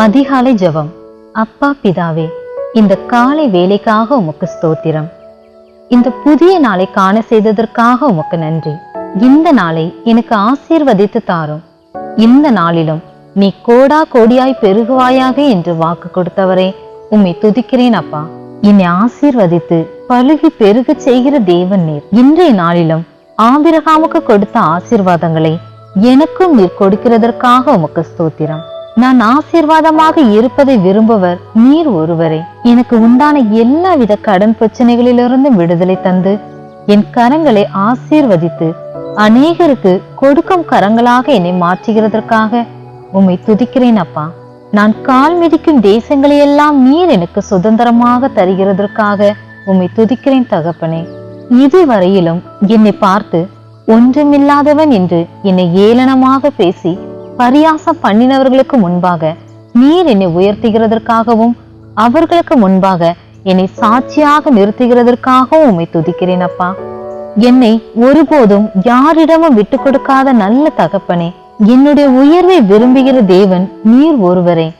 அதிகாலை ஜபம். அப்பா பிதாவே இந்த காலை வேலைக்காக உமக்கு ஸ்தோத்திரம். இந்த புதிய நாளை காண செய்ததற்காக உமக்கு நன்றி. இந்த நாளை எனக்கு ஆசீர்வதித்து தாரும். இந்த நாளிலும் நீ கோடா கோடியாய் பெருகுவாயாக என்று வாக்கு கொடுத்தவரே உம்மை துதிக்கிறேன் அப்பா. என்னை ஆசீர்வதித்து பழுகி பெருக செய்கிற தேவன் நீர். இன்றைய நாளிலும் ஆபிரகாமுக்கு கொடுத்த ஆசீர்வாதங்களை எனக்கும் நீர் கொடுக்கிறதற்காக உமக்கு ஸ்தோத்திரம். நான் ஆசீர்வாதமாக இருப்பதை விரும்புவர் நீர் ஒருவரே. எனக்கு உண்டான எல்லாவித கடன் பிரச்சனைகளிலிருந்து விடுதலை தந்து என் கரங்களை ஆசீர்வதித்து அநேகருக்கு கொடுக்கும் கரங்களாக என்னை மாற்றுகிறதற்காக உம்மை துதிக்கிறேன் அப்பா. நான் கால் மிதிக்கும் தேசங்களையெல்லாம் நீர் எனக்கு சுதந்திரமாக தருகிறதற்காக உம்மை துதிக்கிறேன் தகப்பனே. இதுவரையிலும் என்னை பார்த்து ஒன்றுமில்லாதவன் என்று என்னை ஏளனமாக பேசி பரியாசம் பண்ணினவர்களுக்கு முன்பாக நீர் என்னை உயர்த்துகிறதற்காகவும் அவர்களுக்கு முன்பாக என்னை சாட்சியாக நிறுத்துகிறதற்காகவும் உம்மை துதிக்கிறேன் அப்பா. என்னை ஒருபோதும் யாரிடமும் விட்டு கொடுக்காத நல்ல தகப்பனே என்னுடைய உயர்வை விரும்புகிற தேவன் நீர் ஒருவரே.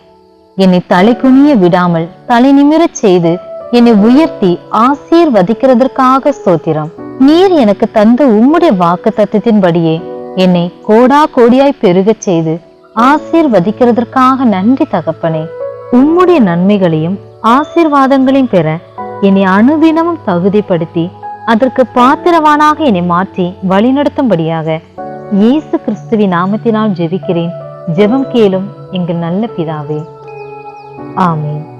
என்னை தலை குனிய விடாமல் தலை நிமிரச் செய்து என்னை உயர்த்தி ஆசீர்வதிக்கிறதற்காக ஸ்தோத்திரம். நீர் எனக்கு தந்த உம்முடைய வாக்கு தத்துவத்தின்படியே என்னை கோடா கோடியாய் பெருகச் செய்து ஆசீர்வதிக்கிறதற்காக நன்றி தகப்பனே. உம்முடைய நன்மைகளையும் ஆசீர்வாதங்களையும் பெற என்னை அனுதினமும் தகுதிப்படுத்தி அதற்கு பாத்திரவானாக என்னை மாற்றி வழிநடத்தும்படியாக இயேசு கிறிஸ்துவின் நாமத்தினால் ஜெபிக்கிறேன். ஜெபம் கேளும் எங்கள் நல்ல பிதாவே. ஆமீன்.